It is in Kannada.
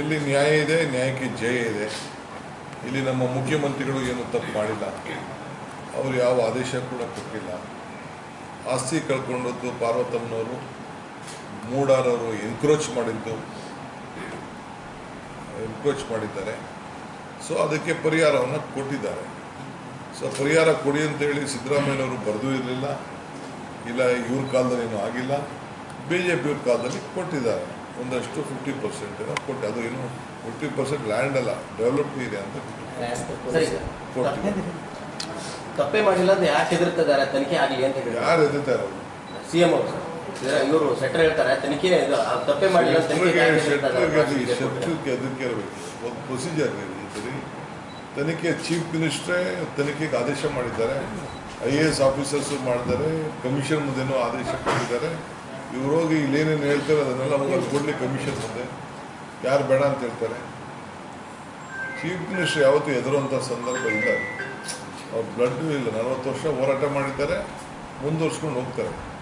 ಎಲ್ಲಿ ನ್ಯಾಯ ಇದೆ, ನ್ಯಾಯಕ್ಕೆ ಜಯ ಇದೆ. ಇಲ್ಲಿ ನಮ್ಮ ಮುಖ್ಯಮಂತ್ರಿಗಳು ಏನು ತಪ್ಪು ಮಾಡಿಲ್ಲ. ಅವರು ಯಾವ ಆದೇಶ ಕೂಡ ಕೊಟ್ಟಿಲ್ಲ. ಆಸ್ತಿ ಕಳ್ಕೊಂಡದ್ದು ಪಾರ್ವತಮ್ಮನವರು, ಮೂಡಾರವರು ಎನ್ಕ್ರೋಚ್ ಮಾಡಿದ್ದು ಎನ್ಕ್ರೋಚ್ ಮಾಡಿದ್ದಾರೆ. ಸೊ ಅದಕ್ಕೆ ಪರಿಹಾರವನ್ನು ಕೊಟ್ಟಿದ್ದಾರೆ. ಸೊ ಪರಿಹಾರ ಕೊಡಿ ಅಂತೇಳಿ ಸಿದ್ದರಾಮಯ್ಯನವರು ಬರೆದು ಇರಲಿಲ್ಲ. ಇಲ್ಲ, ಇವ್ರ ಕಾಲದಲ್ಲಿ ಏನೂ ಆಗಿಲ್ಲ. ಬಿ ಜೆ ಪಿಯವ್ರ ಕಾಲದಲ್ಲಿ ಕೊಟ್ಟಿದ್ದಾರೆ. ಒಂದಷ್ಟು ಫಿಫ್ಟಿ ಪರ್ಸೆಂಟ್ ಕೊಟ್ಟೆ ಅದು ಏನು ಫಿಫ್ಟಿ ಪರ್ಸೆಂಟ್ ಲ್ಯಾಂಡ್ ಅಲ್ಲ ಡೆವಲಪ್ ಇದೆ ಅಂತ ತಪ್ಪೇ ಮಾಡಿಲ್ಲ ಅಂತ ಯಾಕೆ ಹೆದರ್ತಿದ್ದಾರೆ? ತನಿಖೆ ಆಗಲಿ ಅಂತ ಹೇಳಿ. ಯಾರು ಹೆದರ್ತಾರೆ ಇರೋದು ಸಿ ಎಂ ಅವರು. ಇವರು ಸೆಟ್ರ್ ಹೇಳ್ತಾರೆ ತನಿಖೆ ತಪ್ಪೇ ಮಾಡಿಲ್ಲ? ಶತ್ರುಗೆ ಅದಕ್ಕೆ ಇರಬೇಕು. ಒಂದು ಪ್ರೊಸೀಜರ್ ಸರಿ. ತನಿಖೆ ಚೀಫ್ ಮಿನಿಸ್ಟ್ರೇ ತನಿಖೆಗೆ ಆದೇಶ ಮಾಡಿದ್ದಾರೆ. ಐ ಎ ಎಸ್ ಆಫೀಸರ್ಸು ಮಾಡಿದ್ದಾರೆ ಕಮಿಷನ್ ಮುಂದೆನೂ ಆದೇಶ ಕೊಟ್ಟಿದ್ದಾರೆ. ಇವ್ರು ಹೋಗಿ ಇಲ್ಲೇನೇನು ಹೇಳ್ತಾರೆ ಅದನ್ನೆಲ್ಲ ಹೋಗಿ ಕೊಡಲಿ ಕಮಿಷನ್ ಮುಂದೆ ಯಾರು ಬೇಡ ಅಂತ ಹೇಳ್ತಾರೆ. ಚೀಫ್ ಮಿನಿಸ್ಟರ್ ಯಾವತ್ತೂ ಎದುರುವಂಥ ಸಂದರ್ಭ ಇಲ್ಲ. ಅವ್ರ ಬ್ಲಡ್ ಇಲ್ಲ. ನಲವತ್ತು ವರ್ಷ ಹೋರಾಟ ಮಾಡಿದ್ದಾರೆ. ಮುಂದುವರ್ಸ್ಕೊಂಡು ಹೋಗ್ತಾರೆ.